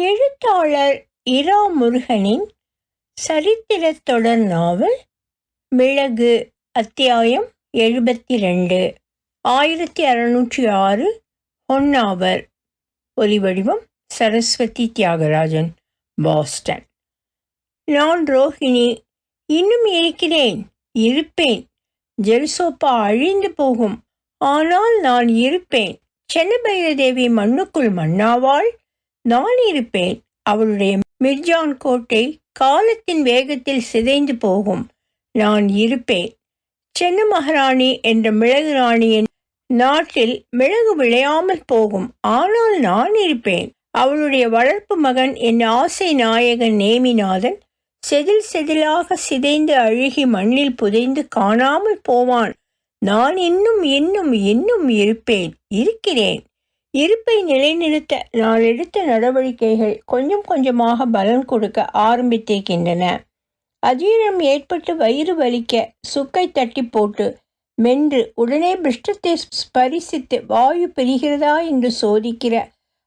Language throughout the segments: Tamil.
எழுத்தாளர் இரா முருகனின் சரித்திரத்தொடர் நாவல் மிளகு அத்தியாயம் எழுபத்தி ரெண்டு ஆயிரத்தி அறுநூற்றி ஆறு ஒன்னாவர் ஒலிவடிவம் சரஸ்வதி தியாகராஜன் பாஸ்டன். நான் ரோஹிணி இன்னும் இருக்கிறேன் இருப்பேன். ஜெருசோப்பா அழிந்து போகும் ஆனால் நான் இருப்பேன். சென்னபைரதேவி மண்ணுக்குள் மண்ணாவாள் நான் இருப்பேன் அவளுடைய மிர்ஜான் கோட்டை காலத்தின் வேகத்தில் சிதைந்து போகும். நான் இருப்பேன். சென்ன மகாராணி என்ற மிளகு ராணியின் நாட்டில் மிளகு விளையாமல் போகும். ஆனால் நான் இருப்பேன். அவளுடைய வளர்ப்பு மகன் என் ஆசை நாயகன் நேமிநாதன் செதில் செதிலாக சிதைந்து அழுகி மண்ணில் புதைந்து காணாமல் போவான். நான் இன்னும் இன்னும் இன்னும் இருப்பேன். இருக்கிறேன். இருப்பை நிலைநிறுத்த நான் எடுத்த நடவடிக்கைகள் கொஞ்சம் கொஞ்சமாக பலன் கொடுக்க ஆரம்பித்திருக்கின்றன. அஜீரணம் ஏற்பட்டு வயிறு வலிக்க சுக்கை தட்டி போட்டு மென்று உடனே பிருஷ்டத்தை ஸ்பரிசித்து வாயு பெறுகிறதா என்று சோதிக்கிற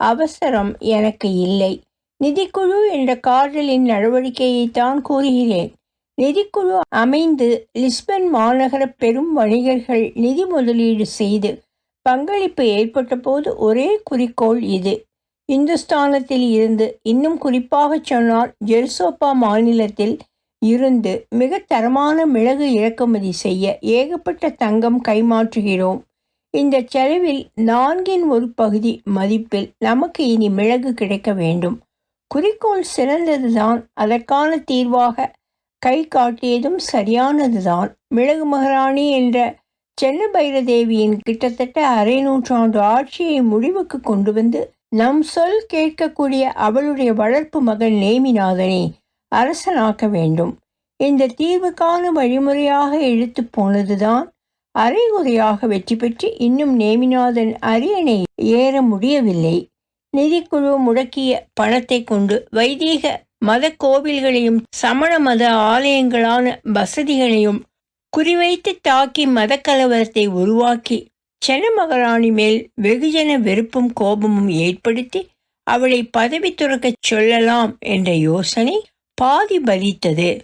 அவசரம் எனக்கு இல்லை. நிதிக்குழு என்ற காதலின் நடவடிக்கையைத்தான் கூறுகிறேன். நிதிக்குழு அமைந்து லிஸ்பன் மாநகர பெரும் வணிகர்கள் நிதி முதலீடு செய்து பங்களிப்பு ஏற்பட்ட போது ஒரே குறிக்கோள் இது. இந்துஸ்தானத்தில் இருந்து இன்னும் குறிப்பாக சொன்னால் ஜெர்சோப்பா மாநிலத்தில் இருந்து மிக தரமான மிளகு இறக்குமதி செய்ய ஏகப்பட்ட தங்கம் கைமாற்றுகிறோம். இந்த செலவில் நான்கின் ஒரு பகுதி மதிப்பில் நமக்கு இனி மிளகு கிடைக்க வேண்டும். குறிக்கோள் சிறந்ததுதான் அதற்கான தீர்வாக கை காட்டியதும் சரியானதுதான். மிளகு மகாராணி என்ற சென்ன பைரதேவியின் கிட்டத்தட்ட அரை நூற்றாண்டு ஆட்சியை முடிவுக்கு கொண்டு வந்து நம் சொல் கேட்கக்கூடிய அவளுடைய வளர்ப்பு மகன் நேமிநாதனை அரசனாக்க வேண்டும். இந்த தீர்வுக்கான வழிமுறையாக இழுத்து போனதுதான் அரைகுறையாக வெற்றி பெற்று இன்னும் நேமிநாதன் அரியணை ஏற முடியவில்லை. நிதிக்குழு முடக்கிய பணத்தை கொண்டு வைதீக மத கோவில்களையும் சமண மத ஆலயங்களான வசதிகளையும் குறிவைத்து தாக்கி மதக்கலவரத்தை உருவாக்கி சென்ன மகாராணி மேல் வெகுஜன வெறுப்பும் கோபமும் ஏற்படுத்தி அவளை பதவி துறக்கச் சொல்லலாம் என்ற யோசனை பாதி பலித்தது.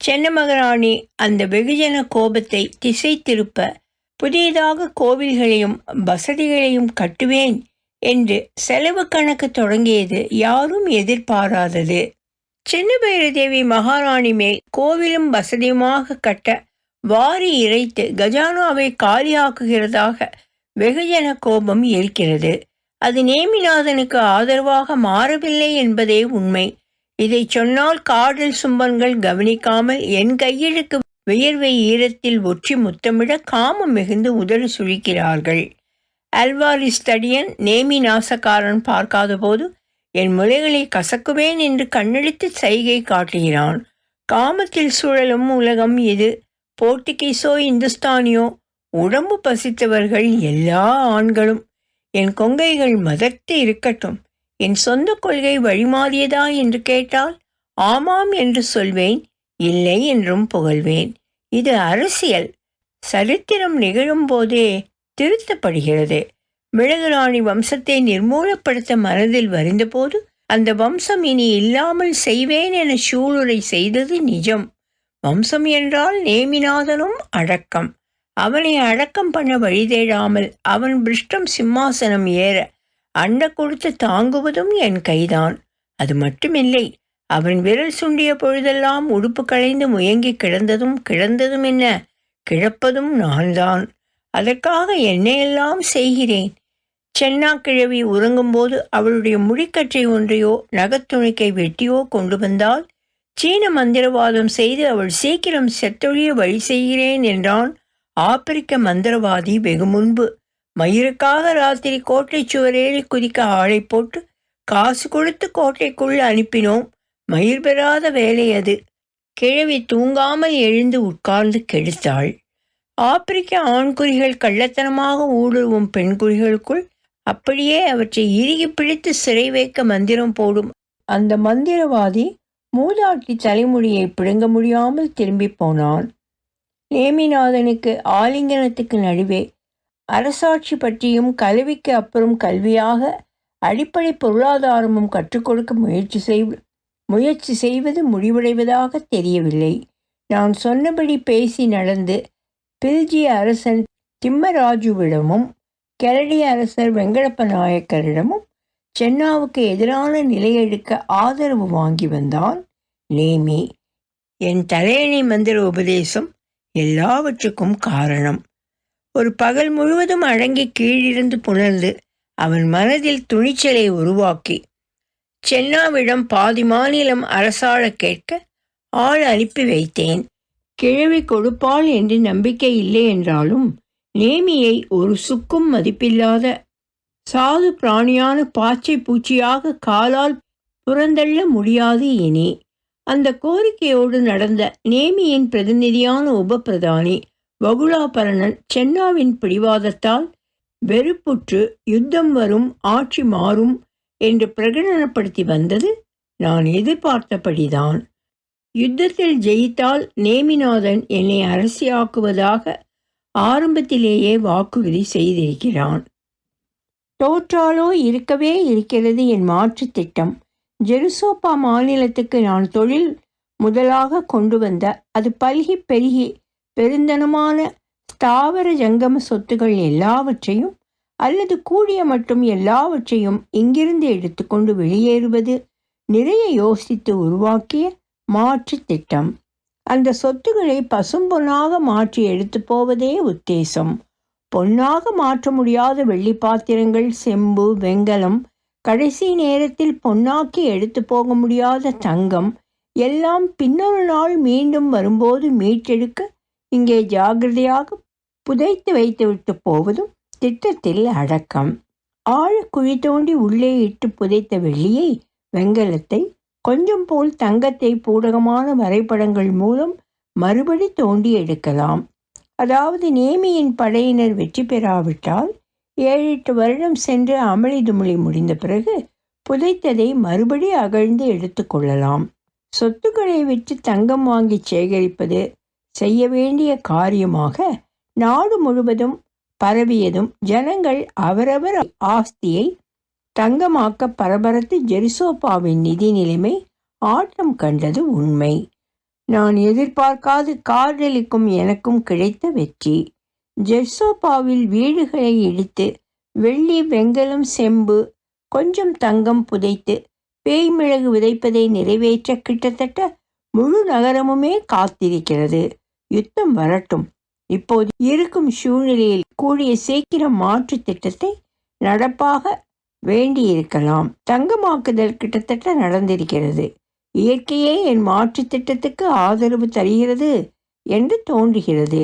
சென்னமகராணி அந்த வெகுஜன கோபத்தை திசை திருப்ப புதியதாக கோவில்களையும் வசதிகளையும் கட்டுவேன் என்று செலவு கணக்கு தொடங்கியது யாரும் எதிர்பாராதது. சின்ன பைரதேவி மகாராணி மேல் கோவிலும் வசதியுமாக கட்ட வாரி இறைத்து கஜானாவை காலியாக்குகிறதாக வெகுஜன கோபம் இருக்கிறது அது நேமிநாதனுக்கு ஆதரவாக மாறவில்லை என்பதே உண்மை. இதை சொன்னால் காடல் சும்பன்கள் கவனிக்காமல் என் கையெழுக்கு வியர்வை ஈரத்தில் ஒற்றி முத்தமிட காமம் மிகுந்து உதடு சுழிக்கிறார்கள். அல்வாரிஸ் தடியன் நேமி நாசக்காரன் பார்க்காத போது என் முலைகளை கசக்குவேன் என்று கண்ணெடுத்து சைகை காட்டுகிறான். காமத்தில் சுழலும் உலகம் இது. போர்த்துகீஸோ இந்துஸ்தானியோ உடம்பு பசித்தவர்கள் எல்லா ஆண்களும் என் கொங்கைகள் மதத்து இருக்கட்டும் என் சொந்த கொள்கை வழிமாறியதா என்று கேட்டால் ஆமாம் என்று சொல்வேன் இல்லை என்றும் புகழ்வேன். இது அரசியல். சரித்திரம் நிகழும் போதே திருத்தப்படுகிறது. மிளகுராணி வம்சத்தை நிர்மூலப்படுத்த மனதில் வருந்தபோது அந்த வம்சம் இனி இல்லாமல் செய்வேன் என சூளுரை செய்தது நிஜம். வம்சம் என்றால் நேமிநாதனும் அடக்கம். அவனை அடக்கம் பண்ண வழி தேடாமல் அவன் பிருஷ்டம் சிம்மாசனம் ஏற அண்ட கொடுத்து தாங்குவதும் என் கைதான். அது மட்டுமில்லை அவன் விரல் சுண்டிய பொழுதெல்லாம் உடுப்பு களைந்து முயங்கி கிடந்ததும் கிடந்ததும் என்ன? கிழப்பதும் நான்தான். அதற்காக என்னையெல்லாம் செய்கிறேன்? சென்னா கிழவி உறங்கும்போது அவளுடைய முடிக்கற்றை ஒன்றையோ நகத்துணிக்கை வெட்டியோ கொண்டு வந்தால் சீன மந்திரவாதம் செய்து அவள் சீக்கிரம் செத்தொழிய வழி செய்கிறேன் என்றான் ஆப்பிரிக்க மந்திரவாதி வெகு முன்பு. மயிருக்காக ராத்திரி கோட்டை சுவரேறி குதிக்க ஆளை போட்டு காசு கொடுத்து கோட்டைக்குள் அனுப்பினோம். மயிர் பெறாத வேலை அது. கிழவி தூங்காமல் எழுந்து உட்கார்ந்து கெடுத்தாள். ஆப்பிரிக்க ஆண்குறிகள் கள்ளத்தனமாக ஊடுருவும் பெண்குறிகளுக்குள் அப்படியே அவற்றை இறுகி பிடித்து சிறை வைக்க மந்திரம் போடும். அந்த மந்திரவாதி மூதாட்டி தலைமுடியை பிடுங்க முடியாமல் திரும்பி போனான். நேமிநாதனுக்கு ஆலிங்கனத்துக்கு நடுவே அரசாட்சி பற்றியும் கல்விக்கு அப்புறம் கல்வியாக அடிப்படை பொருளாதாரமும் கற்றுக் கொடுக்க முயற்சி செய் முயற்சி செய்வது முடிவடைவதாக தெரியவில்லை. நான் சொன்னபடி பேசி நடந்து பில்ஜி அரசன் திம்மராஜுவிடமும் கெரடி அரசர் வெங்கடப்ப நாயக்கரிடமும் சென்னாவுக்கு எதிரான நிலையெடுக்க ஆதரவு வாங்கி வந்தான் நேமி என் தலையணி மந்திர உபதேசம் எல்லாவற்றுக்கும் காரணம். ஒரு பகல் முழுவதும் அடங்கி கீழிருந்து புணர்ந்து அவன் மனதில் துணிச்சலை உருவாக்கி சென்னாவிடம் பாதி மாநிலம் அரசாழ கேட்க ஆள் அனுப்பி வைத்தேன். கிழவி கொடுப்பாள் என்று நம்பிக்கை இல்லை என்றாலும் நேமியை ஒரு சுக்கும் மதிப்பில்லாத சாது பிராணியான பாச்சை பூச்சியாக காலால் புறந்தள்ள முடியாது இனி. அந்த கோரிக்கையோடு நடந்த நேமியின் பிரதிநிதியான உப பிரதானி வகுலாபரணன் சென்னாவின் பிடிவாதத்தால் வெறுப்புற்று யுத்தம் வரும் ஆட்சி மாறும் என்று பிரகடனப்படுத்தி வந்தது நான் எதிர்பார்த்தபடிதான். யுத்தத்தில் ஜெயித்தால் நேமிநாதன் என்னை அரசியாக்குவதாக ஆரம்பத்திலேயே வாக்குறுதி செய்திருக்கிறான். தோற்றாலோ இருக்கவே இருக்கிறது என் மாற்று திட்டம். ஜெருசோப்பா மாநிலத்துக்கு நான் தொழில் முதலாக கொண்டு வந்த அது பல்கி பெருகி பெருந்தனமான ஸ்தாவர ஜங்கம சொத்துகள் எல்லாவற்றையும் அல்லது கூடிய மட்டும் எல்லாவற்றையும் இங்கிருந்து எடுத்துக்கொண்டு வெளியேறுவது நிறைய யோசித்து உருவாக்கிய மாற்று திட்டம். அந்த சொத்துக்களை பசும்பொன்னாக மாற்றி எடுத்து போவதே உத்தேசம். பொன்னாக மாற்ற முடியாத வெள்ளி பாத்திரங்கள் செம்பு வெங்கலம் கடைசி நேரத்தில் பொன்னாக்கி எடுத்து போக முடியாத தங்கம் எல்லாம் பின்னொரு நாள் மீண்டும் வரும்போது மீட்டெடுக்க இங்கே ஜாகிரதையாக புதைத்து வைத்துவிட்டு போவதும் திட்டத்தில் அடக்கம். ஆழ குழி தோண்டி உள்ளே இட்டு புதைத்த வெள்ளியை வெங்கலத்தை கொஞ்சம் போல் தங்கத்தை பூடகமான வரைபடங்கள் மூலம் மறுபடி தோண்டி எடுக்கலாம். அதாவது நேமியின் படையினர் வெற்றி பெறாவிட்டால் ஏழு எட்டு வருடம் சென்று அமளி துமளி முடிந்த பிறகு புதைத்ததை மறுபடி அகழ்ந்து எடுத்துக்கொள்ளலாம் சொத்துக்களை விற்று தங்கம் வாங்கி சேகரிப்பது செய்ய வேண்டிய காரியமாக நாடு முழுவதும் பரவியதும் ஜனங்கள் அவரவர் ஆஸ்தியை தங்கமாக்க பரபரத்து ஜெரிசோப்பாவின் நிதி நிலைமை ஆட்டம் கண்டது உண்மை. நான் எதிர்பார்க்காது கார்டலிக்கும் எனக்கும் கிடைத்த வெற்றி. ஜெர்சோபாவில் வீடுகளை இடித்து வெள்ளி வெங்கலம் செம்பு கொஞ்சம் தங்கம் புதைத்து பேய் மிளகு விதைப்பதை நிறைவேற்ற கிட்டத்தட்ட முழு நகரமுமே காத்திருக்கிறது. யுத்தம் வரட்டும். இப்போது இருக்கும் சூழ்நிலையில் கூடிய சீக்கிரம் மாற்று திட்டத்தை நடப்பாக வேண்டியிருக்கலாம். தங்கமாக்குதல் கிட்டத்தட்ட நடந்திருக்கிறது. இயற்கையே என் மாற்று திட்டத்துக்கு ஆதரவு தருகிறது என்று தோன்றுகிறது.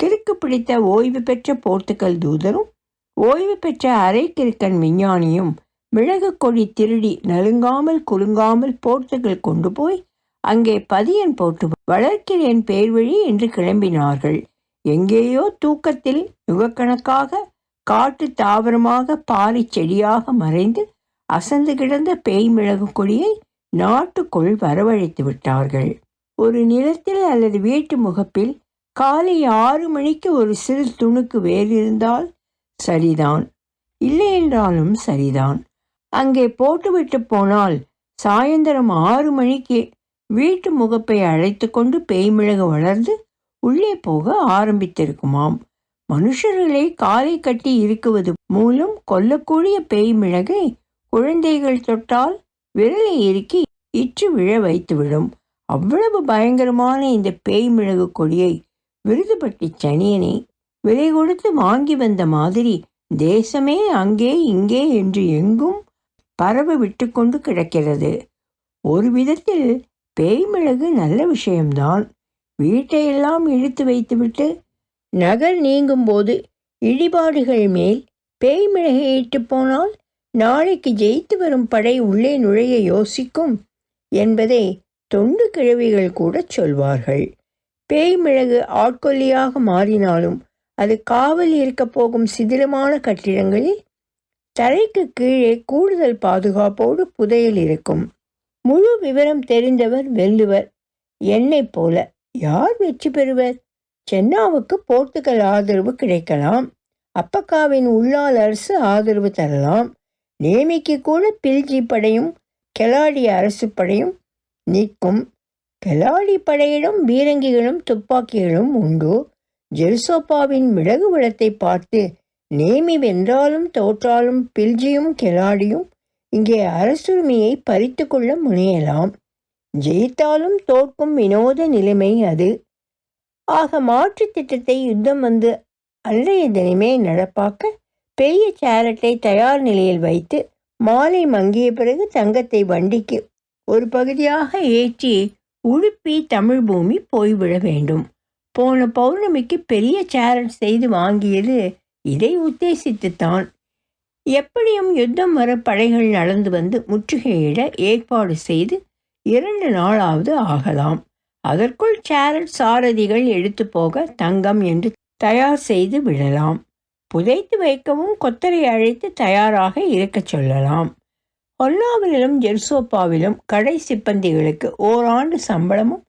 கிறுக்கு பிடித்த ஓய்வு பெற்ற போர்த்துக்கல் தூதரும் ஓய்வு பெற்ற அரை கிறுக்கன் விஞ்ஞானியும் மிளகு கொடி திருடி நலுங்காமல் குலுங்காமல் போர்த்துக்கல் கொண்டு போய் அங்கே பதியன் போட்டு வளர்க்கிறேன் பேர்வழி என்று கிளம்பினார்கள். எங்கேயோ தூக்கத்தில் யுகக்கணக்காக காட்டு தாவரமாக பாரி செடியாக மறைந்து அசந்து கிடந்த பேய் மிளகு கொடியை நாட்டுக்குள் வரவழைத்து விட்டார்கள். ஒரு நிலத்தில் அல்லது வீட்டு முகப்பில் காலை ஆறு மணிக்கு ஒரு சிறு துணுக்கு வேறிருந்தால் சரிதான். இல்லை என்றாலும் சரிதான். அங்கே போட்டுவிட்டு போனால் சாயந்தரம் ஆறு மணிக்கு வீட்டு முகப்பை அழைத்து கொண்டு பேய்மிளகு வளர்ந்து உள்ளே போக ஆரம்பித்திருக்குமாம். மனுஷர்களை காலை கட்டி இருக்குவது மூலம் கொல்லக்கூடிய பேய் மிளகை குழந்தைகள் தொட்டால் விரலை இறுக்கி இற்று விழ வைத்துவிடும். அவ்வளவு பயங்கரமான இந்த பேய் மிளகு கொடியை விருதுபட்டி சனியனை விலை கொடுத்து வாங்கி வந்த மாதிரி தேசமே அங்கே இங்கே என்று எங்கும் பரவ விட்டு கொண்டு கிடக்கிறது. ஒரு விதத்தில் பேய் மிளகு நல்ல விஷயம்தான். வீட்டையெல்லாம் இழுத்து வைத்துவிட்டு நகர் நீங்கும்போது இடிபாடுகள் மேல் பேய் மிளகை இட்டு போனால் நாளைக்கு ஜெயித்து வரும் படை உள்ளே நுழைய யோசிக்கும் என்பதை தொண்டு கிழவிகள் கூட சொல்வார்கள். பேய் மிளகு ஆட்கொல்லியாக மாறினாலும் அது காவல் இருக்கப் போகும் சிதிலமான கட்டிடங்களில் தரைக்கு கீழே கூடுதல் பாதுகாப்போடு புதையல் இருக்கும். முழு விவரம் தெரிந்தவர் வெல்லுவர். என்னை போல யார் வெற்றி பெறுவர்? சென்னாவுக்கு போர்த்துகல் ஆதரவு கிடைக்கலாம். அப்பக்காவின் உள்ளால் அரசு ஆதரவு தரலாம். நேமிக்கு கூட பில்ஜி படையும் கெலாடி அரசு படையும் நிற்கும். கெலாடி படையிடம் பீரங்கிகளும் துப்பாக்கிகளும் உண்டு. ஜெல்சோப்பாவின் மிளகு விளத்தை பார்த்து நேமி வென்றாலும் தோற்றாலும் பில்ஜியும் கெலாடியும் இங்கே அரசுரிமையை பறித்து கொள்ள முனையலாம். ஜெயித்தாலும் தோற்கும் வினோத நிலைமை அது. ஆக மாற்று திட்டத்தை யுத்தம் வந்து அன்றைய தினமே நடப்பாக்க பெரிய சேரட்டை தயார் நிலையில் வைத்து மாலை மங்கிய பிறகு தங்கத்தை வண்டிக்கு ஒரு பகுதியாக ஏற்றி உடுப்பி தமிழ் பூமி போய்விட வேண்டும். போன பௌர்ணமிக்கு பெரிய சேரட் செய்து வாங்கியது இதை உத்தேசித்துத்தான். எப்படியும் யுத்தம் வர படைகள் நடந்து வந்து முற்றுகையிட ஏற்பாடு செய்து இரண்டு நாளாவது ஆகலாம். அதற்குள் சேரட் சாரதிகள் எடுத்து போக தங்கம் என்று தயார் செய்து விடலாம். புதைத்து வைக்கவும் கொத்தரை அழைத்து தயாராக இருக்கச் சொல்லலாம். ஒல்லாவிலும் ஜெர்சோப்பாவிலும் கடை சிப்பந்திகளுக்கு ஓராண்டு சம்பளமும்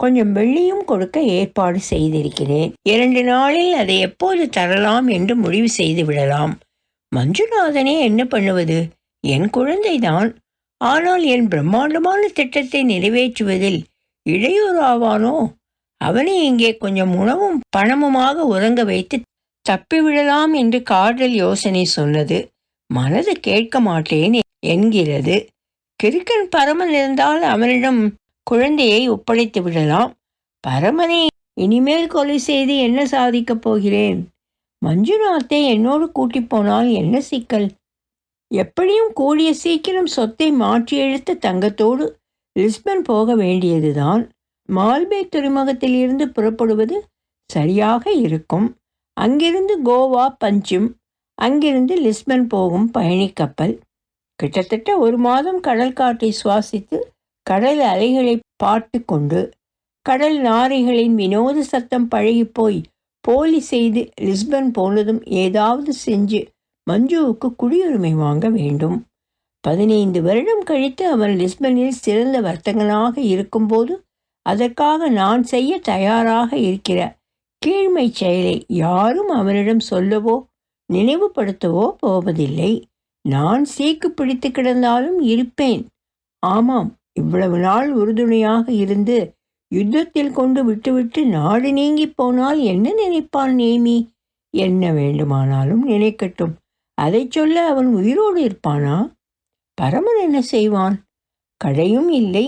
கொஞ்சம் வெள்ளியும் கொடுக்க ஏற்பாடு செய்திருக்கிறேன். இரண்டு நாளில் அதை எப்போது தரலாம் என்று முடிவு செய்து விடலாம். மஞ்சுநாதனே என்ன பண்ணுவது? என் குழந்தைதான். ஆனால் என் பிரம்மாண்டமான திட்டத்தை நிறைவேற்றுவதில் இடையூறாவானோ? அவனை இங்கே கொஞ்சம் உணவும் பணமுமாக உறங்க வைத்து தப்பிவிடலாம் என்று காதல் யோசனை சொன்னது. மனது கேட்க மாட்டேன் என்கிறது. கிறுக்கன் பரமன் இருந்தால் அவனிடம் குழந்தையை ஒப்படைத்து விடலாம். பரமனை இனிமேல் கொலை செய்து என்ன சாதிக்கப் போகிறேன்? மஞ்சுநாத்தை என்னோடு கூட்டி போனால் என்ன சிக்கல்? எப்படியும் கூடிய சீக்கிரம் சொத்தை மாற்றி எழுத்த தங்கத்தோடு லிஸ்பன் போக வேண்டியதுதான். மால்பே துறைமுகத்தில் இருந்து புறப்படுவது சரியாக இருக்கும். அங்கிருந்து கோவா பஞ்சும் அங்கிருந்து லிஸ்பன் போகும் பயணிக்கப்பல் கிட்டத்தட்ட ஒரு மாதம் கடல் காற்றை சுவாசித்து கடல் அலைகளை பார்த்து கொண்டு கடல் நாரைகளின் வினோத சத்தம் பழகி போய் போலி செய்து லிஸ்பன் போனதும் ஏதாவது செஞ்சு மஞ்சுவுக்கு குடியுரிமை வாங்க வேண்டும். பதினைந்து வருடம் கழித்து அவன் லிஸ்பனில் சிறந்த வர்த்தகனாக இருக்கும்போது அதற்காக நான் செய்ய தயாராக இருக்கிற கீழ்மை செயலை யாரும் அவனிடம் சொல்லவோ நினைவுபடுத்தவோ போவதில்லை. நான் சீக்கு பிடித்து கிடந்தாலும் இருப்பேன். ஆமாம் இவ்வளவு நாள் உறுதுணையாக இருந்து யுத்தத்தில் கொண்டு விட்டுவிட்டு நாடு நீங்கி போனால் என்ன நினைப்பான் நேமி? என்ன வேண்டுமானாலும் நினைக்கட்டும். அதை சொல்ல அவன் உயிரோடு இருப்பானா? பரமன் என்ன செய்வான்? கடையும் இல்லை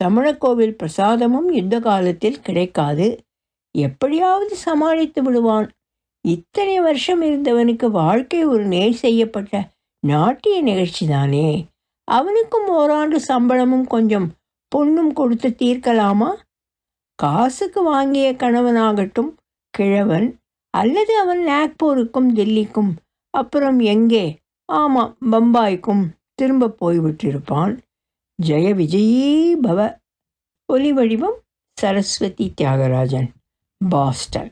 சமணக்கோவில் பிரசாதமும் யுத்த காலத்தில் கிடைக்காது. எப்படியாவது சமாளித்து விடுவான். இத்தனை வருஷம் இருந்தவனுக்கு வாழ்க்கை ஒரு நேர் செய்யப்பட்ட நாட்டிய நிகழ்ச்சி தானே. அவனுக்கும் ஓராண்டு சம்பளமும் கொஞ்சம் பொண்ணும் கொடுத்து தீர்க்கலாமா? காசுக்கு வாங்கிய கணவனாகட்டும் கிழவன் அல்லது அவன் நாக்பூருக்கும் தில்லிக்கும் அப்புறம் எங்கே? ஆமாம் பம்பாய்க்கும் திரும்ப போய்விட்டிருப்பான். ஜெய விஜயீ பவ. ஒலி வடிவம் சரஸ்வதி தியாகராஜன். பாஸ்டன்